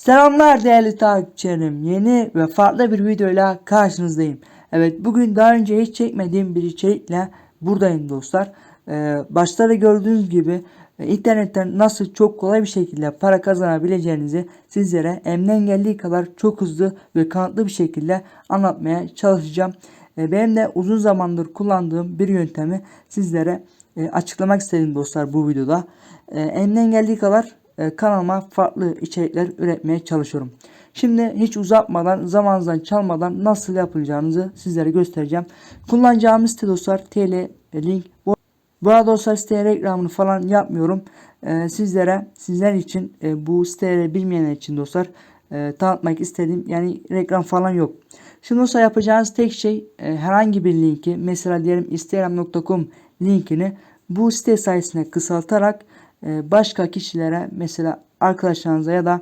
Selamlar değerli takipçilerim. Yeni ve farklı bir videoyla karşınızdayım. Evet bugün daha önce hiç çekmediğim bir içerikle buradayım dostlar. Ee, başta da gördüğünüz gibi e, internetten nasıl çok kolay bir şekilde para kazanabileceğinizi sizlere elimden geldiği kadar çok hızlı ve kanıtlı bir şekilde anlatmaya çalışacağım. Ee, benim de uzun zamandır kullandığım bir yöntemi sizlere e, açıklamak istedim dostlar bu videoda. Ee, elimden geldiği kadar e, kanalıma farklı içerikler üretmeye çalışıyorum. Şimdi hiç uzatmadan zamanınızdan çalmadan nasıl yapılacağınızı sizlere göstereceğim. Kullanacağımız site dostlar TL link. Bu, arada dostlar siteye reklamını falan yapmıyorum. E, sizlere sizler için e, bu siteleri bilmeyenler için dostlar e, tanıtmak istedim. Yani reklam falan yok. Şimdi dostlar yapacağınız tek şey e, herhangi bir linki mesela diyelim instagram.com linkini bu site sayesinde kısaltarak e, başka kişilere mesela arkadaşlarınıza ya da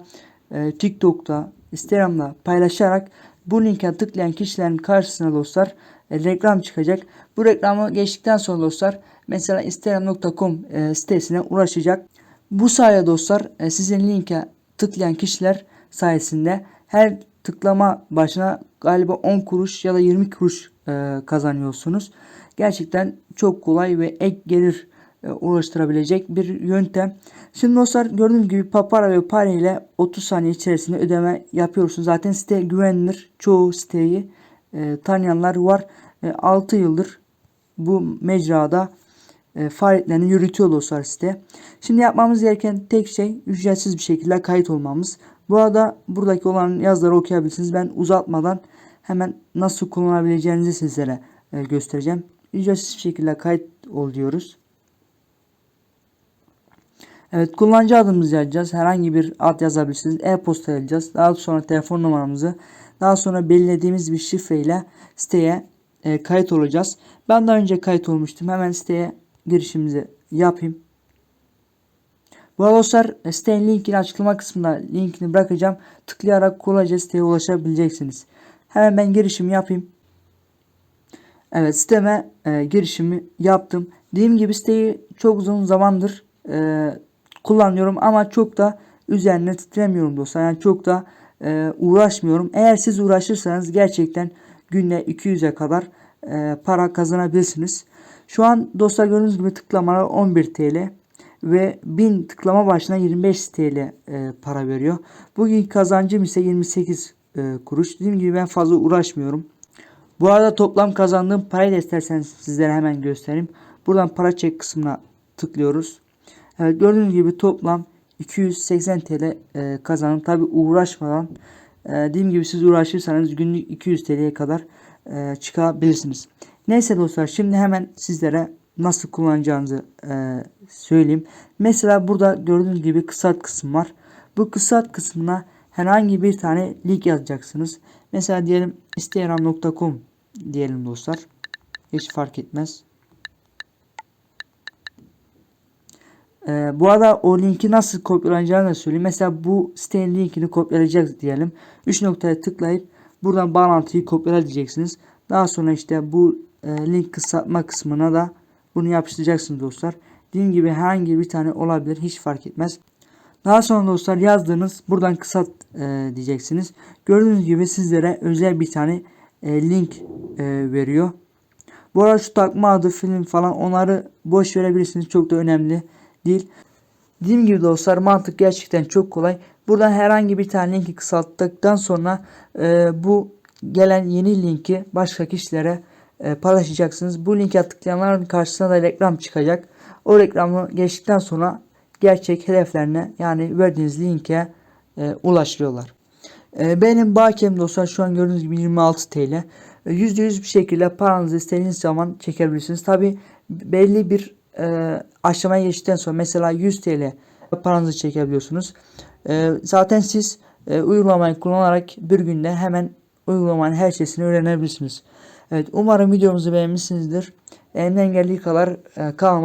e, TikTok'ta, Instagram'da paylaşarak bu linke tıklayan kişilerin karşısına dostlar e, reklam çıkacak. Bu reklamı geçtikten sonra dostlar mesela instagram.com e, sitesine ulaşacak. Bu sayede dostlar sizin linke tıklayan kişiler sayesinde her tıklama başına galiba 10 kuruş ya da 20 kuruş kazanıyorsunuz. Gerçekten çok kolay ve ek gelir ulaştırabilecek bir yöntem. Şimdi dostlar gördüğünüz gibi Papara ve Pare ile 30 saniye içerisinde ödeme yapıyorsunuz. Zaten site güvenilir. Çoğu siteyi e, tanıyanlar var. E, 6 yıldır bu mecrada e, faaliyetlerini yürütüyor dostlar site. Şimdi yapmamız gereken tek şey ücretsiz bir şekilde kayıt olmamız. Bu arada buradaki olan yazıları okuyabilirsiniz. Ben uzatmadan hemen nasıl kullanabileceğinizi sizlere e, göstereceğim. Ücretsiz bir şekilde kayıt ol diyoruz. Evet kullanıcı adımızı yazacağız. Herhangi bir ad yazabilirsiniz. E-posta yazacağız. Daha sonra telefon numaramızı daha sonra belirlediğimiz bir şifreyle siteye e, kayıt olacağız. Ben daha önce kayıt olmuştum. Hemen siteye girişimizi yapayım. Bu dostlar e, sitenin linkini açıklama kısmında linkini bırakacağım. Tıklayarak kolayca siteye ulaşabileceksiniz. Hemen ben girişimi yapayım. Evet siteme e, girişimi yaptım. Dediğim gibi siteyi çok uzun zamandır e, kullanıyorum ama çok da üzerine titremiyorum dostlar. Yani çok da e, uğraşmıyorum. Eğer siz uğraşırsanız gerçekten günde 200'e kadar e, para kazanabilirsiniz. Şu an dostlar gördüğünüz gibi tıklamalar 11 TL ve 1000 tıklama başına 25 TL e, para veriyor. Bugün kazancım ise 28 e, kuruş. Dediğim gibi ben fazla uğraşmıyorum. Bu arada toplam kazandığım parayı da isterseniz sizlere hemen göstereyim. Buradan para çek kısmına tıklıyoruz. Evet, gördüğünüz gibi toplam 280 TL e, kazandım. Tabi uğraşmadan e, dediğim gibi siz uğraşırsanız günlük 200 TL'ye kadar e, çıkabilirsiniz. Neyse dostlar şimdi hemen sizlere nasıl kullanacağınızı e, söyleyeyim. Mesela burada gördüğünüz gibi kısalt kısım var. Bu kısalt kısmına herhangi bir tane link yazacaksınız. Mesela diyelim instagram.com diyelim dostlar. Hiç fark etmez. Ee, bu arada o linki nasıl kopyalanacağını da söyleyeyim. Mesela bu sitenin linkini kopyalayacağız diyelim. 3 noktaya tıklayıp buradan bağlantıyı kopyala diyeceksiniz. Daha sonra işte bu e, link kısaltma kısmına da bunu yapıştıracaksınız dostlar. Dediğim gibi herhangi bir tane olabilir. Hiç fark etmez. Daha sonra dostlar yazdığınız buradan kısalt e, diyeceksiniz. Gördüğünüz gibi sizlere özel bir tane e, link e, veriyor. Bu arada şu takma adı film falan onları boş verebilirsiniz. Çok da önemli değil. Dediğim gibi dostlar mantık gerçekten çok kolay. Buradan herhangi bir tane linki kısalttıktan sonra e, bu gelen yeni linki başka kişilere e, paylaşacaksınız. Bu linke tıklayanların karşısına da reklam çıkacak. O reklamı geçtikten sonra gerçek hedeflerine yani verdiğiniz linke e, ulaştırıyorlar. E, benim bakem dostlar şu an gördüğünüz gibi 26 TL. E, %100 bir şekilde paranızı istediğiniz zaman çekebilirsiniz. Tabi belli bir e, aşamaya geçtikten sonra mesela 100 TL paranızı çekebiliyorsunuz. E, zaten siz e, uygulamayı kullanarak bir günde hemen uygulamanın her şeyini öğrenebilirsiniz. Evet umarım videomuzu beğenmişsinizdir. Elimden geldiği kadar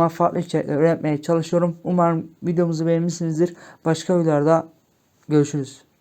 e, farklı içerikler öğretmeye çalışıyorum. Umarım videomuzu beğenmişsinizdir. Başka videolarda görüşürüz.